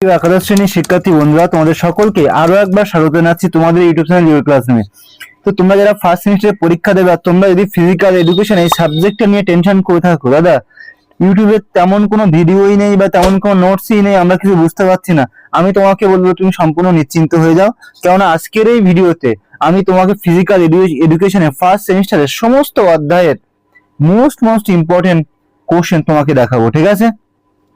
একাদশ শ্রেণির শিক্ষার্থী বন্ধুরা, তোমাদের সকলকে আরও একবার স্বাগত জানাচ্ছি তোমাদের ইউটিউব চ্যানেল ইউর ক্লাস তো তোমরা যারা ফার্স্ট সেমিস্টারে পরীক্ষা দেবে তোমরা যদি ফিজিক্যাল এডুকেশন এই সাবজেক্টটা নিয়ে টেনশন করে থাকো, দাদা ইউটিউবে তেমন কোনো ভিডিওই নেই বা তেমন কোনো নোটসই নেই, আমরা কিছু বুঝতে পারছি না। আমি তোমাকে বলব, তুমি সম্পূর্ণ নিশ্চিন্ত হয়ে যাও। কেননা আজকের এই ভিডিওতে আমি তোমাকে ফিজিক্যাল এডুকেশনের ফার্স্ট সেমিস্টারের সমস্ত অধ্যায়ের মোস্ট মোস্ট ইম্পর্টেন্ট কোশ্চেন তোমাকে দেখাবো, ঠিক আছে?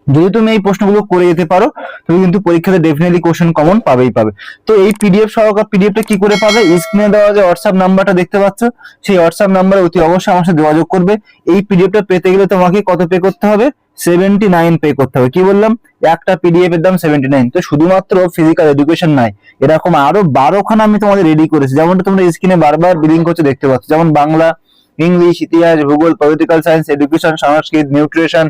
যদি তুমি এই প্রশ্নগুলো করে যেতে পারো, তুমি কিন্তু পরীক্ষাতে ডেফিনেটলি কোশ্চেন কমন পাবেই পাবে। তো এই পিডিএফ সহকার পিডিএফটা কি করে পাবে? স্ক্রিনে দেওয়া যে হোয়াটসঅ্যাপ নাম্বারটা দেখতে পাচ্ছ, সেই হোয়াটসঅ্যাপ নাম্বারে অতি অবশ্যই আমার সাথে যোগাযোগ করবে। এই পিডিএফটা পেতে গেলে তোমাকে কত পে করতে হবে? সেভেন্টি নাইন পে করতে হবে। কি বললাম? একটা পিডিএফ এর দাম সেভেন্টি নাইন তো শুধুমাত্র ফিজিক্যাল এডুকেশন নাই এরকম আরও বারোখানা আমি তোমাদের রেডি করেছি। যেমনটা তোমরা স্ক্রিনে বারবার বিলিং করছে, দেখতে পাচ্ছ। যেমন বাংলা ইংলিশ, ইতিহাস, ভূগোল political science education Sanskrit nutrition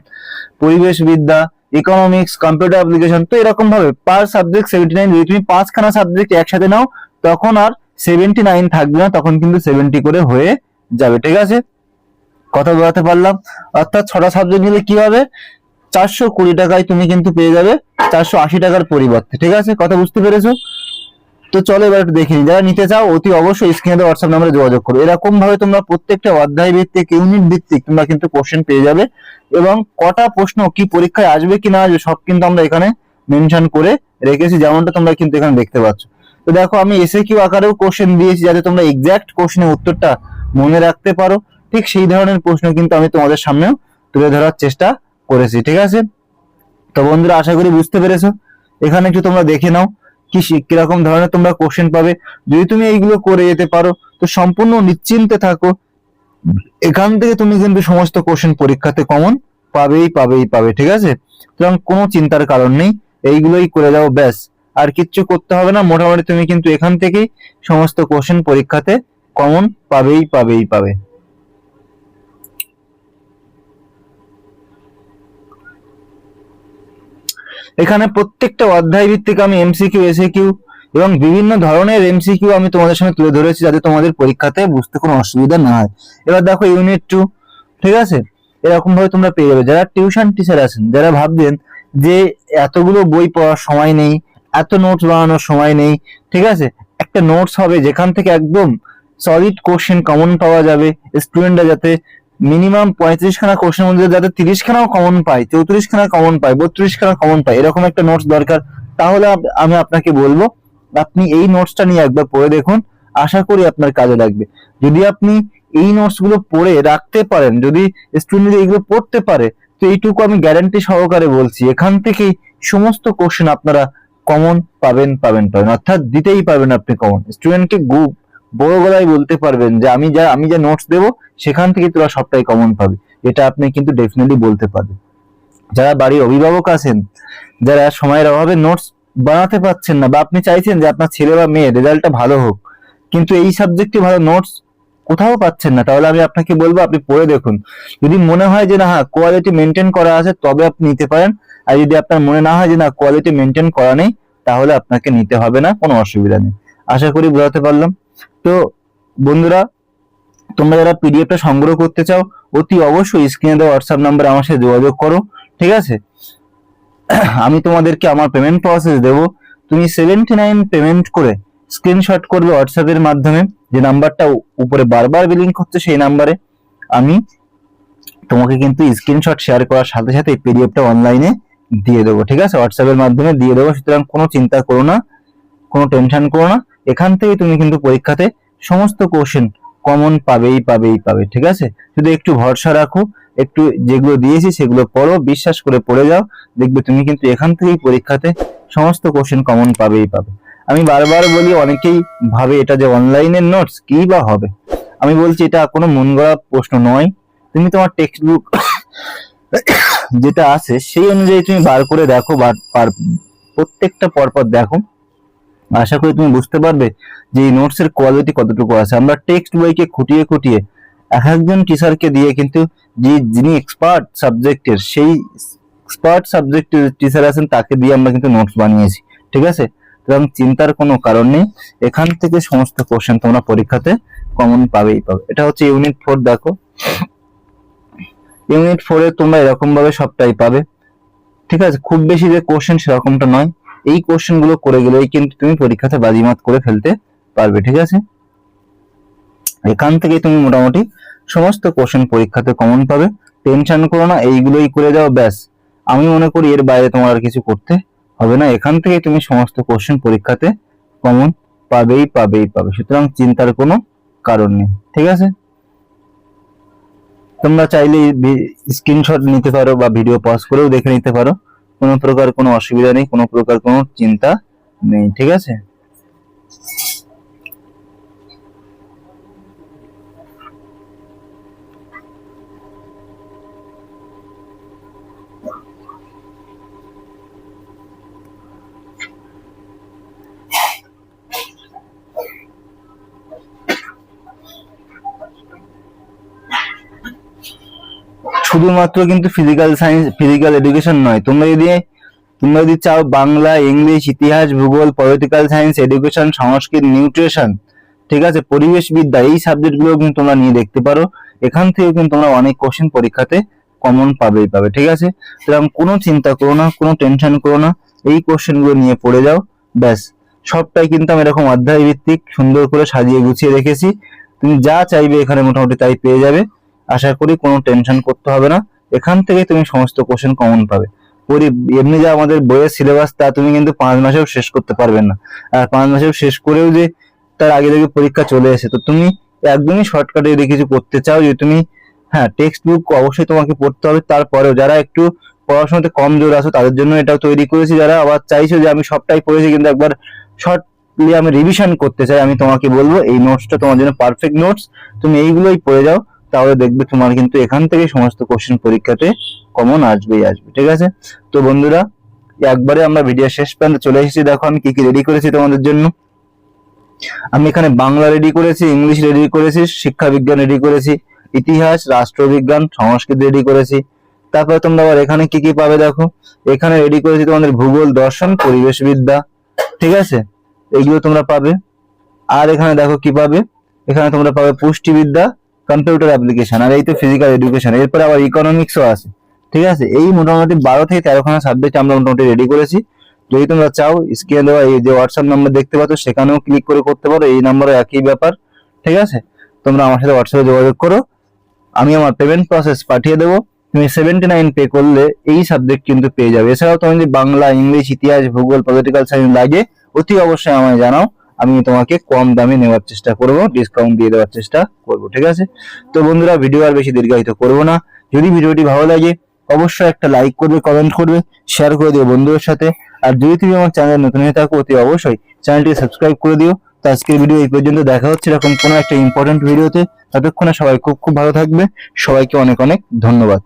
পরিবেশ বিদ্যা ইকোনমিক্স কম্পিউটার অ্যাপ্লিকেশন তো এরকম ভাবে পার সাবজেক্ট সেভেন্টি নাইন যদি তুমি পাঁচখানা সাবজেক্ট একসাথে নাও, তখন আর সেভেন্টি নাইন থাকবে না, তখন কিন্তু সেভেন্টি করে হয়ে যাবে, ঠিক আছে? কথা বলাতে পারলাম। অর্থাৎ ছটা সাবজেক্ট নিলে কি হবে? চারশো কুড়ি টাকায় তুমি কিন্তু পেয়ে যাবে, চারশো আশি টাকার পরিবর্তে, ঠিক আছে? কথা বুঝতে পেরেছ? তো চলো এবার একটু দেখে যারা নিতে চাও, অতি অবশ্যই স্ক্রিনে হোয়াটসঅ্যাপ নাম্বারে যোগাযোগ করো। এরকম ভাবে তোমরা প্রত্যেকটা অধ্যায় ভিত্তিক ইউনিট ভিত্তিক তোমরা কিন্তু কোশ্চেন পেয়ে যাবে এবং কটা প্রশ্ন কি পরীক্ষায় আসবে কি না আসবে সব কিন্তু আমরা এখানে মেনশন করে রেখেছি, যেমনটা তোমরা কিন্তু এখানে দেখতে পাচ্ছ। তো দেখো, আমি এসে কিউ আকারেও কোশ্চেন দিয়েছি যাতে তোমরা এক্স্যাক্ট কোশ্চেনের উত্তরটা মনে রাখতে পারো। ঠিক সেই ধরনের প্রশ্ন কিন্তু আমি তোমাদের সামনেও তুলে ধরার চেষ্টা করেছি, ঠিক আছে? তো বন্ধুরা, আশা করি বুঝতে পেরেছ। এখানে একটু তোমরা দেখে নাও। কীরকম ধরনের তোমরা কোশ্চেন পাবে। যদি তুমি এইগুলো করে যেতে পারো, তো সম্পূর্ণ নিশ্চিন্তে থাকো। এখান থেকে তুমি কিন্তু সমস্ত কোশ্চেন পরীক্ষাতে কমন পাবেই পাবেই, পাবে, ঠিক আছে? সুতরাং কোনো চিন্তার কারণ নেই, এইগুলোই করে যাও, ব্যাস। আর কিচ্ছু করতে হবে না, মোটামুটি তুমি কিন্তু এখান থেকেই সমস্ত কোশ্চেন পরীক্ষাতে কমন পাবেই পাবেই, পাবে। এখানে প্রত্যেকটা অধ্যায় ভিত্তিক আমি এমসিকিউ এসএকিউ এবং বিভিন্ন ধরনের এমসিকিউ আমি তোমাদের সামনে তুলে ধরেছি যাতে তোমাদের পরীক্ষাতে বুঝতে কোনো অসুবিধা না হয়। এবার দেখো ইউনিট টু ঠিক আছে? এরকম ভাবে তোমরা পেয়ে যাবে। যারা টিউশন টিচার আছেন, যারা ভাববেন যে এতগুলো বই পড়ার সময় নেই, এত নোটস বানানোর সময় নেই, ঠিক আছে? একটা নোটস হবে যেখান থেকে একদম সলিড কোশ্চেন কমন পাওয়া যাবে স্টুডেন্টরা যাতে মিনিমাম পঁয়ত্রিশ খানা কোশ্চেন মধ্যে যাতে তিরিশ খানাও কমন পায় চৌত্রিশ খানা কমন পায় বত্রিশ খানা কমন পায় এরকম একটা নোটস দরকার। তাহলে আমি আপনাকে বলব, আপনি এই নোটসটা নিয়ে একবার পড়ে দেখুন, আশা করি আপনার কাজে লাগবে। যদি আপনি এই নোটসগুলো পড়ে রাখতে পারেন, যদি স্টুডেন্ট এগুলো পড়তে পারে, তো এইটুকু আমি গ্যারান্টি সহকারে বলছি, এখান থেকেই সমস্ত কোশ্চেন আপনারা কমন পাবেন পাবেন পাবেন। অর্থাৎ দিতেই পারবেন আপনি কমন স্টুডেন্টকে বড় গলায় বলতে পারবেন যে আমি যা আমি যা নোটস দেবো, সেখান থেকে তোরা সবটাই কমন পাবে। এটা আপনি কিন্তু ডেফিনেটলি বলতে পারবেন। যারা বাড়ির অভিভাবক আছেন, যারা সময়ের অভাবে নোটস বানাতে পারছেন না বা আপনি চাইছেন যে আপনার ছেলে বা মেয়ে রেজাল্টটা ভালো হোক, কিন্তু এই সাবজেক্টে ভালো নোটস কোথাও পাচ্ছেন না, তাহলে আমি আপনাকে বলব, আপনি পড়ে দেখুন। যদি মনে হয় যে না হ্যাঁ কোয়ালিটি মেনটেন করা আছে, তবে আপনি নিতে পারেন। আর যদি আপনার মনে না হয় যে না কোয়ালিটি মেনটেন করা নেই, তাহলে আপনাকে নিতে হবে না, কোনো অসুবিধা নেই। আশা করি বোঝাতে পারলাম। তো বন্ধুরা, তোমরা যারা পিডিএফটা সংগ্রহ করতে চাও, অতি অবশ্যই স্ক্রিনে দেওয়া হোয়াটসঅ্যাপ নাম্বারে আমার সাথে যোগাযোগ করো, ঠিক আছে? আমি তোমাদেরকে আমার পেমেন্ট প্রসেস দেব। তুমি সেভেন্টি নাইন পেমেন্ট করে স্ক্রিনশট করবে হোয়াটসঅ্যাপের মাধ্যমে। যে নাম্বারটা উপরে বারবার বিলিং করছে সেই নাম্বারে আমি তোমাকে কিন্তু স্ক্রিনশট শেয়ার করার সাথে সাথে পিডিএফটা অনলাইনে দিয়ে দেবো, ঠিক আছে? হোয়াটসঅ্যাপের মাধ্যমে দিয়ে দেবো। সুতরাং কোনো চিন্তা করো না, কোনো টেনশন করো না। এখান থেকে তুমি কিন্তু পরীক্ষাতে সমস্ত কোশ্চেন কমন পাবেই পাবেই, পাবে, ঠিক আছে? শুধু একটু ভরসা রাখো, একটু যেগুলো দিয়েছি সেগুলো পড়ো, বিশ্বাস করে পড়ে যাও, দেখবে তুমি কিন্তু এখান থেকেই পরীক্ষাতে সমস্ত কোশ্চেন কমন পাবেই, পাবে। আমি বারবার বলি, অনেকেই ভাবে এটা যে অনলাইনের নোটস কি বা হবে? আমি বলছি, এটা কোনো মন গড়া প্রশ্ন নয়। তুমি তোমার টেক্সট বুক যেটা আছে, সেই অনুযায়ী তুমি বার করে দেখো প্রত্যেকটা পরপর দেখো। আশা করি তুমি বুঝতে পারবে যে এই নোটস এর কোয়ালিটি কতটুকু আছে। আমরা টেক্সট বইকে খুঁটিয়ে খুঁটিয়ে এক একজন টিচারকে দিয়ে কিন্তু যে যিনি এক্সপার্ট সাবজেক্টের সেই এক্সপার্ট সাবজেক্টের টিচার আছেন, তাকে দিয়ে আমরা কিন্তু নোটস বানিয়েছি। ঠিক আছে? সুতরাং চিন্তার কোনো কারণ নেই। এখান থেকে সমস্ত কোশ্চেন তোমরা পরীক্ষাতে কমন পাবেই পাবে। এটা হচ্ছে ইউনিট ফোর দেখো। ইউনিট ফোরে তোমরা এরকম ভাবে সবটাই পাবে। ঠিক আছে? খুব বেশি যে কোশ্চেন সেরকমটা নয়। এই কোশ্চেনগুলো করে গেলেই কিন্তু তুমি পরীক্ষাতে বাজিমাত করে ফেলতে পারবে, ঠিক আছে? এখান থেকে তুমি মোটামুটি সমস্ত কোশ্চেন পরীক্ষাতে কমন পাবে। টেনশন করো না, এইগুলোই করে যাও, ব্যাস। আমি মনে করি এর বাইরে তোমার আর কিছু করতে হবে না। এখান থেকে তুমি সমস্ত কোশ্চেন পরীক্ষাতে কমন পাবেই পাবেই, পাবে। সুতরাং চিন্তার কোনো কারণ নেই, ঠিক আছে? তোমরা চাইলে স্ক্রিনশট নিতে পারো বা ভিডিও পজ করেও দেখে নিতে পারো। কোনো প্রকার কোনো অসুবিধা নেই কোনো প্রকার কোনো চিন্তা নেই ঠিক আছে? শুধুমাত্র কিন্তু ফিজিক্যাল সায়েন্স ফিজিক্যাল এডুকেশন নয়। তোমরা যদি তোমরা যদি চাও বাংলা, ইংলিশ, ইতিহাস, ভূগোল political science education Sanskrit nutrition ঠিক আছে, পরিবেশ বিদ্যা, এই সাবজেক্টগুলো কিন্তু তোমরা নিয়ে দেখতে পারো। এখান থেকেও কিন্তু তোমরা অনেক কোশ্চেন পরীক্ষাতে কমন পাবেই পাবে, ঠিক আছে? সুতরাং কোনো চিন্তা করো না, কোনো টেনশন করো না, এই কোশ্চেনগুলো নিয়ে পড়ে যাও, ব্যাস। সবটাই কিন্তু আমি এরকম অধ্যায় ভিত্তিক সুন্দর করে সাজিয়ে গুছিয়ে রেখেছি। তুমি যা চাইবে এখানে মোটামুটি তাই পেয়ে যাবে। আশা করি কোনো টেনশন করতে হবে না। এখান থেকে তুমি সমস্ত কোশ্চেন কমন পাবে। পরি এমনি যা আমাদের বইয়ের সিলেবাস তা তুমি কিন্তু পাঁচ মাসেও শেষ করতে পারবে না। আর পাঁচ মাসেও শেষ করেও যে তার আগে থেকে পরীক্ষা চলে এসে তো তুমি একদমই শর্টকাটে যদি কিছু করতে চাও যে তুমি হ্যাঁ টেক্সট বুক অবশ্যই তোমাকে পড়তে হবে। তারপরেও যারা একটু পড়াশোনাতে কম জোর আছো, তাদের জন্য এটাও তৈরি করেছি। যারা আবার চাইছো যে আমি সবটাই পড়েছি, কিন্তু একবার শর্টলি আমি রিভিশন করতে চাই, আমি তোমাকে বলব, এই নোটসটা তোমার জন্য পারফেক্ট নোটস তুমি এইগুলোই পড়ে যাও। তাহলে দেখবে তোমার কিন্তু এখান থেকে সমস্ত কোশ্চেন পরীক্ষাতে কমন আসবেই আসবে, ঠিক আছে? তো বন্ধুরা, একবারে আমরা ভিডিও শেষ পর্যন্ত চলে এসেছি। দেখো আমি কি কি রেডি করেছি তোমাদের জন্য। আমি এখানে বাংলা রেডি করেছি, ইংলিশ রেডি করেছি, শিক্ষা বিজ্ঞান রেডি করেছি, ইতিহাস, রাষ্ট্রবিজ্ঞান, সংস্কৃত রেডি করেছি। তারপরে তোমরা আবার এখানে কি কি পাবে দেখো? এখানে রেডি করেছি তোমাদের ভূগোল, দর্শন, পরিবেশ বিদ্যা, ঠিক আছে? এগুলো তোমরা পাবে। আর এখানে দেখো কি পাবে? এখানে তোমরা পাবে পুষ্টিবিদ্যা কম্পিউটার অ্যাপ্লিকেশন আর এই তো ফিজিক্যাল এডুকেশন এরপরে আবার ইকোনমিক্সও আছে, ঠিক আছে? এই মোটামুটি বারো থেকে তেরোখানা সাবজেক্ট আমরা মোটামুটি রেডি করেছি। যদি তোমরা চাও দেওয়া এই যে হোয়াটসঅ্যাপ নাম্বার দেখতে পাচ্ছ, সেখানেও ক্লিক করে করতে পারো, এই নাম্বারে একই ব্যাপার, ঠিক আছে? তোমরা আমার সাথে হোয়াটসঅ্যাপে যোগাযোগ করো, আমি আমার পেমেন্ট প্রসেস পাঠিয়ে দেবো। তুমি সেভেন্টি নাইন পে করলে এই সাবজেক্ট কিন্তু পেয়ে যাবে। এছাড়াও তুমি যদি বাংলা, ইংলিশ, ইতিহাস, ভূগোল পলিটিক্যাল সায়েন্স লাগে, অতি অবশ্যই আমায় জানাও। আমি তোমাকে কম দামে নেওয়ার চেষ্টা করব ডিসকাউন্ট দিয়ে দেওয়ার চেষ্টা করব, ঠিক আছে? তো বন্ধুরা ভিডিও আর বেশি দীর্ঘায়িত করব না। যদি ভিডিওটি ভালো লাগে, অবশ্যই একটা লাইক করবে কমেন্ট করবে শেয়ার করে দিও বন্ধুদের সাথে। আর যদি তুমি আমার চ্যানেল নতুন হয়ে থাকো, অতি অবশ্যই চ্যানেলটি সাবস্ক্রাইব করে দিও। তো আজকের ভিডিও এই পর্যন্ত, দেখা হচ্ছে এরকম কোনো একটা ইম্পর্টেন্ট ভিডিওতে ততক্ষণে সবাই খুব খুব ভালো থাকবে। সবাইকে অনেক অনেক ধন্যবাদ।